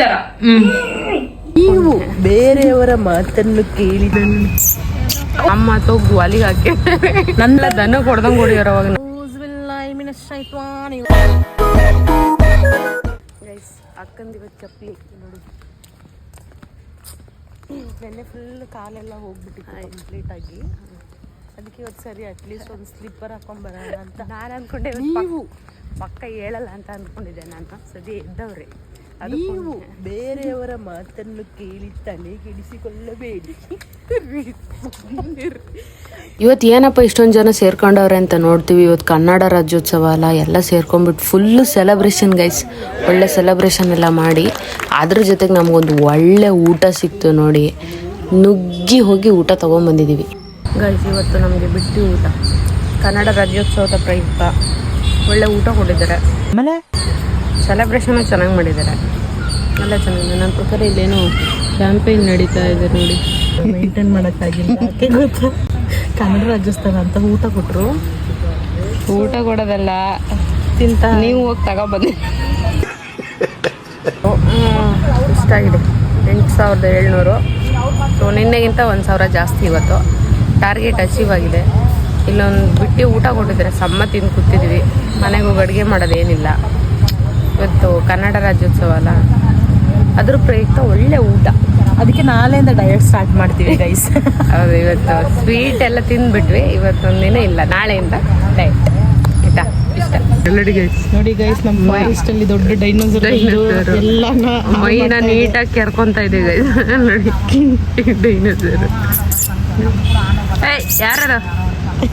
ತರ. ನೀವು ಬೇರೆಯವರ ಮಾತನ್ನು ಕೇಳಿದ ಅಮ್ಮ ತೋ ಹೋಗು ಅಲ್ಲಿಗೆ ಹಾಕಿ. ನನ್ನ ದನ ಕೊಡ್ದಂಗ್ ಹೊಡಿಯೋರು ಅವಾಗ ಗೈಸ್ ಅಕ್ಕಂದು ಇವತ್ತು ಚಪ್ಪಲಿ. ನೋಡಿ. ನೆನ್ನೆ ಫುಲ್ ಕಾಲೆಲ್ಲ ಹೋಗ್ಬಿಟ್ಟಿತ್ತು ಕಂಪ್ಲೀಟ್ ಆಗಿ. ಅದಕ್ಕೆ ಇವತ್ತು ಸರಿ ಅಟ್ಲೀಸ್ಟ್ ಒಂದು ಸ್ಲಿಪ್ಪರ್ ಹಾಕೊಂಡ್ ಬರೋಣ ಅಂತ. ನಾನು ಅನ್ಕೊಂಡೆ ಇವತ್ತು ನೀವು. ಪಕ್ಕ ಹೇಳಲ್ಲ ಅಂತ ಅನ್ಕೊಂಡಿದ್ದೆ ನಾನು. ಸದ್ಯ ಎದ್ದವ್ರೆ. ಅದು ನೀವು ಬೇರೆಯವರ ಮಾತನ್ನು ಕೇಳಿ ತಲೆ ಕೆಡಿಸಿಕೊಳ್ಳಬೇಡಿ. ಇವತ್ತು ಏನಪ್ಪ ಇಷ್ಟೊಂದು ಜನ ಸೇರ್ಕೊಂಡವ್ರೆ ಅಂತ ನೋಡ್ತೀವಿ. ಇವತ್ತು ಕನ್ನಡ ರಾಜ್ಯೋತ್ಸವ ಅಲ್ಲ ಎಲ್ಲ ಸೇರ್ಕೊಂಡ್ಬಿಟ್ಟು ಫುಲ್ಲು ಸೆಲೆಬ್ರೇಷನ್ ಗೈಸ್ ಒಳ್ಳೆ ಸೆಲೆಬ್ರೇಷನ್ ಎಲ್ಲ ಮಾಡಿ. ಅದ್ರ ಜೊತೆಗೆ ನಮಗೊಂದು ಒಳ್ಳೆ ಊಟ ಸಿಕ್ತು ನೋಡಿ. ನುಗ್ಗಿ ಹೋಗಿ ಊಟ ತೊಗೊಂಬಂದಿದ್ದೀವಿ ಗೈಸ್ ಇವತ್ತು ನಮಗೆ ಬಿಟ್ಟು ಊಟ. ಕನ್ನಡ ರಾಜ್ಯೋತ್ಸವದ ಪ್ರಯುಕ್ತ. ಒಳ್ಳೆ ಊಟ ಕೊಟ್ಟಿದ್ದಾರೆ. ಆಮೇಲೆ? ಸೆಲೆಬ್ರೇಷನ್ ಚೆನ್ನಾಗಿ ಮಾಡಿದ್ದಾರೆ. ಎಲ್ಲ ಚೆನ್ನಾಗಿದೆ. ನನ್ನ ಪ್ರಕಾರ ಇಲ್ಲೇನು ಕ್ಯಾಂಪೇನ್ ನಡೀತಾ ಇದೆ ನೋಡಿ. ಮೇಂಟೈನ್ ಮಾಡೋಕ್ಕಾಗಿಲ್ಲ ಯಾಕೆ ಗೊತ್ತಾ? ಕನ್ನಡ ರಾಜ್ಯೋತ್ಸವ ಅಂತ ಊಟ ಕೊಟ್ಟರು ಊಟ ಕೊಡೋದಲ್ಲ. ತಿಂತ. ನೀವು ಹೋಗಿ ತಗೊಬನ್ನಿ. ಇಷ್ಟಾಗಿದೆ ಎಂಟು ಸಾವಿರದ ಏಳ್ನೂರು. ಸೊ ನಿನ್ನೆಗಿಂತ ಒಂದು ಸಾವಿರ ಜಾಸ್ತಿ ಇವತ್ತು. ಟಾರ್ಗೆಟ್ ಅಚೀವ್ ಆಗಿದೆ. ಇಲ್ಲೊಂದು ಬಿಟ್ಟು ಊಟ ಕೊಟ್ಟಿದ್ದಾರೆ. ಸಮ್ಮ ತಿಂದು ಕೂತಿದ್ವಿ. ಮನೆಗೆ ಹೋಗಿ ಅಡುಗೆ ಮಾಡೋದೇನಿಲ್ಲ. ಇವತ್ತು ಕನ್ನಡ ರಾಜ್ಯೋತ್ಸವ ಅಲ್ಲ? ಅದ್ರ ಪ್ರಯುಕ್ತ ಒಳ್ಳೆ ಊಟ. ಅದಕ್ಕೆ ನಾಳೆಯಿಂದ ಡಯಟ್ ಸ್ಟಾರ್ಟ್ ಮಾಡ್ತೀವಿ ಗೈಸ್ ಹೌದು ಇವತ್ತು ಸ್ವೀಟ್ ಎಲ್ಲ ತಿಂದ್ಬಿಟ್ವಿ. ಇವತ್ತೊಂದಿನ ಇಲ್ಲ ನಾಳೆಯಿಂದ ಡಯಟ್ ಆಯ್ತಾ? ಇಷ್ಟ. ನೋಡಿ ಗೈಸ್ ನಮ್ಮ ಫಾರೆಸ್ಟ್ ಅಲ್ಲಿ ದೊಡ್ಡ ಡೈನೋಸರ್. ಎಲ್ಲಾನ ಮೈನ ನೀಟಾಗಿ ಕೆರ್ಕೊಂತ ಇದೆ ನೋಡಿ ಡೈನೋಸರ್ ಏಯ್ ಯಾರ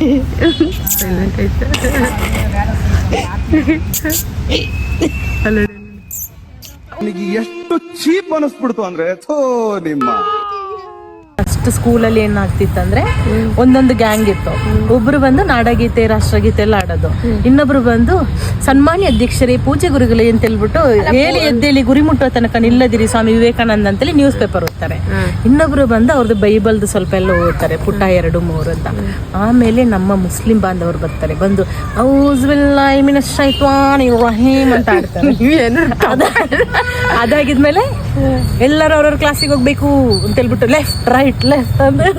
ನನಗೆ ಎಷ್ಟು ಚೀಪ್ ಅನಿಸ್ಬಿಡ್ತು ಅಂದ್ರೆ ಥೋ ನಿಮ್ಮ. ಫಸ್ಟ್ ಸ್ಕೂಲಲ್ಲಿ ಏನಾಗ್ತಿತ್ತಂದ್ರೆ ಒಂದೊಂದು ಗ್ಯಾಂಗ್ ಇತ್ತು. ಒಬ್ರು ಬಂದು ನಾಡಗೀತೆ ರಾಷ್ಟ್ರಗೀತೆ ಎಲ್ಲ ಆಡೋದು. ಇನ್ನೊಬ್ರು ಬಂದು ಸನ್ಮಾನ್ಯ ಅಧ್ಯಕ್ಷರೇ ಪೂಜೆ ಗುರುಗಳೇ ಅಂತ ಹೇಳ್ಬಿಟ್ಟು ಹೇಳಿ ಎದ್ದೇಳಿ ಗುರಿ ಮುಟ್ಟೋ ತನಕ ನಿಲ್ಲದಿರಿ ಸ್ವಾಮಿ ವಿವೇಕಾನಂದ ಅಂತೇಳಿ ನ್ಯೂಸ್ ಪೇಪರ್ ಓದ್ತಾರೆ. ಇನ್ನೊಬ್ರು ಬಂದು ಅವ್ರದ್ದು ಬೈಬಲ್ದು ಸ್ವಲ್ಪ ಎಲ್ಲ ಓದ್ತಾರೆ ಪುಟ್ಟ ಎರಡು ಮೂರು ಅಂತ. ಆಮೇಲೆ ನಮ್ಮ ಮುಸ್ಲಿಂ ಬಾಂಧವರು ಬರ್ತಾರೆ. ಬಂದು ರಹೀಮ್ ಅಂತ ಆಡ್ತಾರೆ. ಅದ- ಅದಾಗಿದ್ಮೇಲೆ ಎಲ್ಲರೂ ಅವ್ರವ್ರ ಕ್ಲಾಸಿಗೆ ಹೋಗ್ಬೇಕು ಅಂತ ಹೇಳ್ಬಿಟ್ಟು ಲೆಫ್ಟ್ ರೈಟ್ ಲೆಫ್ಟ್ ಅಂದ್ರೆ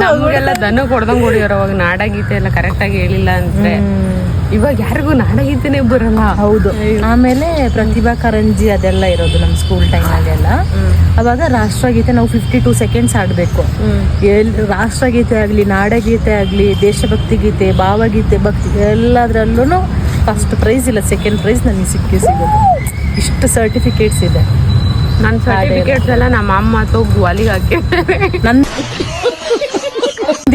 ನಮಗೆಲ್ಲ ದನ ಕೊಡ್ದಂಗ್ ಹೊಡಿಯೋರು ಅವಾಗ ನಾಡಗೀತೆ ಎಲ್ಲ ಕರೆಕ್ಟಾಗಿ ಹೇಳಿಲ್ಲ ಅಂದ್ರೆ ಇವಾಗ ಯಾರಿಗೂ ನಾಡಗೀತೆನೆ ಬರಲ್ಲ. ಹೌದು. ಆಮೇಲೆ ಪ್ರತಿಭಾ ಕಾರಂಜಿ ಅದೆಲ್ಲ ಇರೋದು ನಮ್ಮ ಸ್ಕೂಲ್ ಟೈಮಲ್ಲಿ ಎಲ್ಲ. ಅವಾಗ ರಾಷ್ಟ್ರಗೀತೆ ನಾವು ಫಿಫ್ಟಿ ಟೂ ಸೆಕೆಂಡ್ಸ್ ಆಡ್ಬೇಕು ರಾಷ್ಟ್ರಗೀತೆ ಆಗಲಿ ನಾಡಗೀತೆ ಆಗಲಿ ದೇಶಭಕ್ತಿ ಗೀತೆ ಭಾವಗೀತೆ ಭಕ್ತಿ ಎಲ್ಲದರಲ್ಲೂ ಫಸ್ಟ್ ಪ್ರೈಸ್ ಇಲ್ಲ ಸೆಕೆಂಡ್ ಪ್ರೈಸ್ ನನಗೆ ಸಿಕ್ಕಿ ಸಿಗೋದು. ಇಷ್ಟು ಸರ್ಟಿಫಿಕೇಟ್ಸ್ ಇದೆ. ನನ್ನ ಸರ್ಟಿಫಿಕೇಟ್ಸ್ ಎಲ್ಲ ನಮ್ಮ ಅಮ್ಮ ಹೋಗು ಅಲ್ಲಿಗೆ ಹಾಕಿ.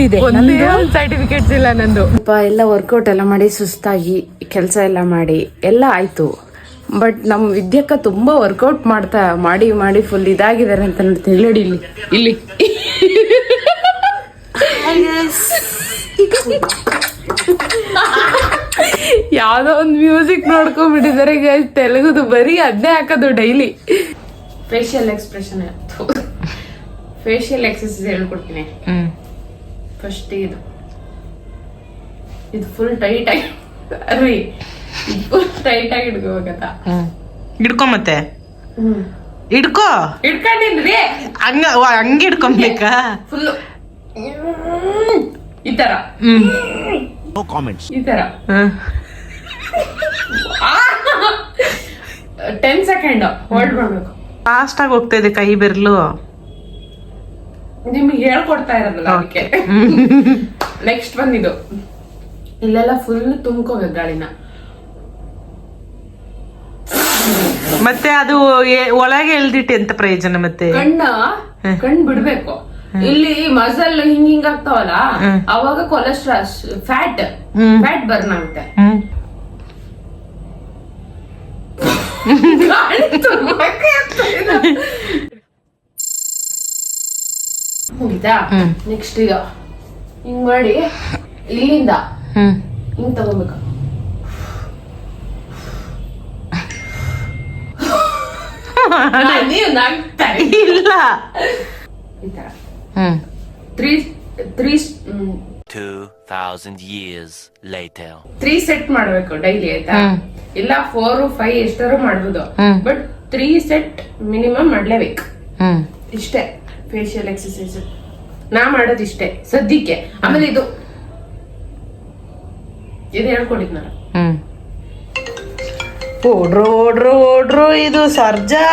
ಇದೆ ಒಂದೇ ಒಂದು ಸರ್ಟಿಫಿಕೇಟ್ಸ್ ಇಲ್ಲ ನಂದು. ಎಲ್ಲ ವರ್ಕೌಟ್ ಎಲ್ಲ ಮಾಡಿ ಸುಸ್ತಾಗಿ ಕೆಲಸ ಎಲ್ಲ ಮಾಡಿ ಎಲ್ಲ ಆಯ್ತು. ಬಟ್ ನಮ್ಮ ವಿದ್ಯಕ್ಕ ತುಂಬಾ ವರ್ಕೌಟ್ ಮಾಡ್ತಾ ಮಾಡಿ ಮಾಡಿ ಫುಲ್ ಇದಾಗಿದ್ದಾರೆ ಅಂತ ನೋಡಿ ಇಲ್ಲಿ. ಇಲ್ಲಿ. ಯಾವ್ದೋ ಒಂದು ಮ್ಯೂಸಿಕ್ ನೋಡ್ಕೊಂಡ್ಬಿಟ್ಟಿದ್ದಾರೆ ಗೈಸ್ ತೆಲುಗುದು ಬರೀ ಅದನ್ನೇ ಹಾಕೋದು daily facial expression facial exercise ಹೇಳ್ಕೊಡ್ತೀನಿ. ಫಸ್ಟ್ ಇದು. ಇದು ಫುಲ್ ಟೈಟ್ ಆಗಿ ಅರಿ ಇದು ಫುಲ್ ಟೈಟ್ ಆಗಿ ಇಡ್ಕೋಬೇಕತ್ತ ಹಿಡ್ಕೊ ಮತ್ತೆ? ಹಿಡ್ಕೋ ಹಿಡ್ಕೊಂಡಿನ್ರಿ ಹಂಗ ಹಂಗ ಹಿಡ್ಕೊಬೇಕಾ ಫುಲ್ ಈ ತರ. ಈ ತರ. ಟೆನ್ ಸೆಕೆಂಡ್ ಹೋಲ್ಡ್ ಮಾಡ್ಬೇಕು ಫಾಸ್ಟ್ ಆಗಿ ಹೋಗ್ತಾ ಇದೆ ಕೈ ಬೆರಳು ನಿಮ್ಗೆ ಹೇಳ್ಕೊಡ್ತಾ ಇರೋದಲ್ಲ ಅದಕ್ಕೆ. ನೆಕ್ಸ್ಟ್ ಬಂದಿದ್ದು. ಇಲ್ಲೆಲ್ಲ ಫುಲ್ ತುಂಬ್ಕೋಬೇಕು ಗಾಳಿನ. ಮತ್ತೆ ಅದು ಒಳಗೆ ಎಳ್ದಿಟ್ಟು ಎಂತ ಪ್ರಯೋಜನ ಮತ್ತೆ? ಕಣ್ಣ ಕಣ್ಣು ಬಿಡ್ಬೇಕು. ಇಲ್ಲಿ ಮಸಲ್ ಹಿಂಗ್ ಹಿಂಗ್ ಆಗ್ತಾವಲ್ಲ ಅವಾಗ ಕೊಲೆಸ್ಟ್ರಾಲ್ ಫ್ಯಾಟ್ ಫ್ಯಾಟ್ ಬರ್ನ್ ಆಗುತ್ತೆ. ಗಾಳಿ ಮುಗಿತಾ ನೆಕ್ಸ್ಟ್ ಈಗ ಹಿಂಗ್ ಮಾಡಿ ಇಲ್ಲಿಂದ ಹಿಂಗ್ ತಗೋಬೇಕು. ನೀವು ನಗ್ತಾ ಇದ್ದೀರಿ. ಇಲ್ಲ. ಈ ತರ. Three three 2,000 years later. Three set ಮಾಡ್ಬೇಕು ಡೈಲಿ ಆಯ್ತಾ? ಇಲ್ಲ ಫೋರ್ ಫೈವ್ ಎಷ್ಟಾರು ಮಾಡ್ಬೋದು. ಬಟ್ ತ್ರೀ ಸೆಟ್ ಮಿನಿಮಮ್ ಮಾಡ್ಲೇಬೇಕು. ಇಷ್ಟೇ. ಫೇಶಿಯಲ್ ಎಕ್ಸಸೈಸ್ ನಾ ಮಾಡೋದಿಷ್ಟೇ ಸದ್ಯಕ್ಕೆ. ಆಮೇಲೆ ಇದು ಇದು ಹೇಳ್ಕೊಂಡಿದ್ ನಾನು ಹ್ಮ್. ಓಡ್ರು ಓಡ್ರು ಓಡ್ರು ಇದು ಸರ್ಜಾ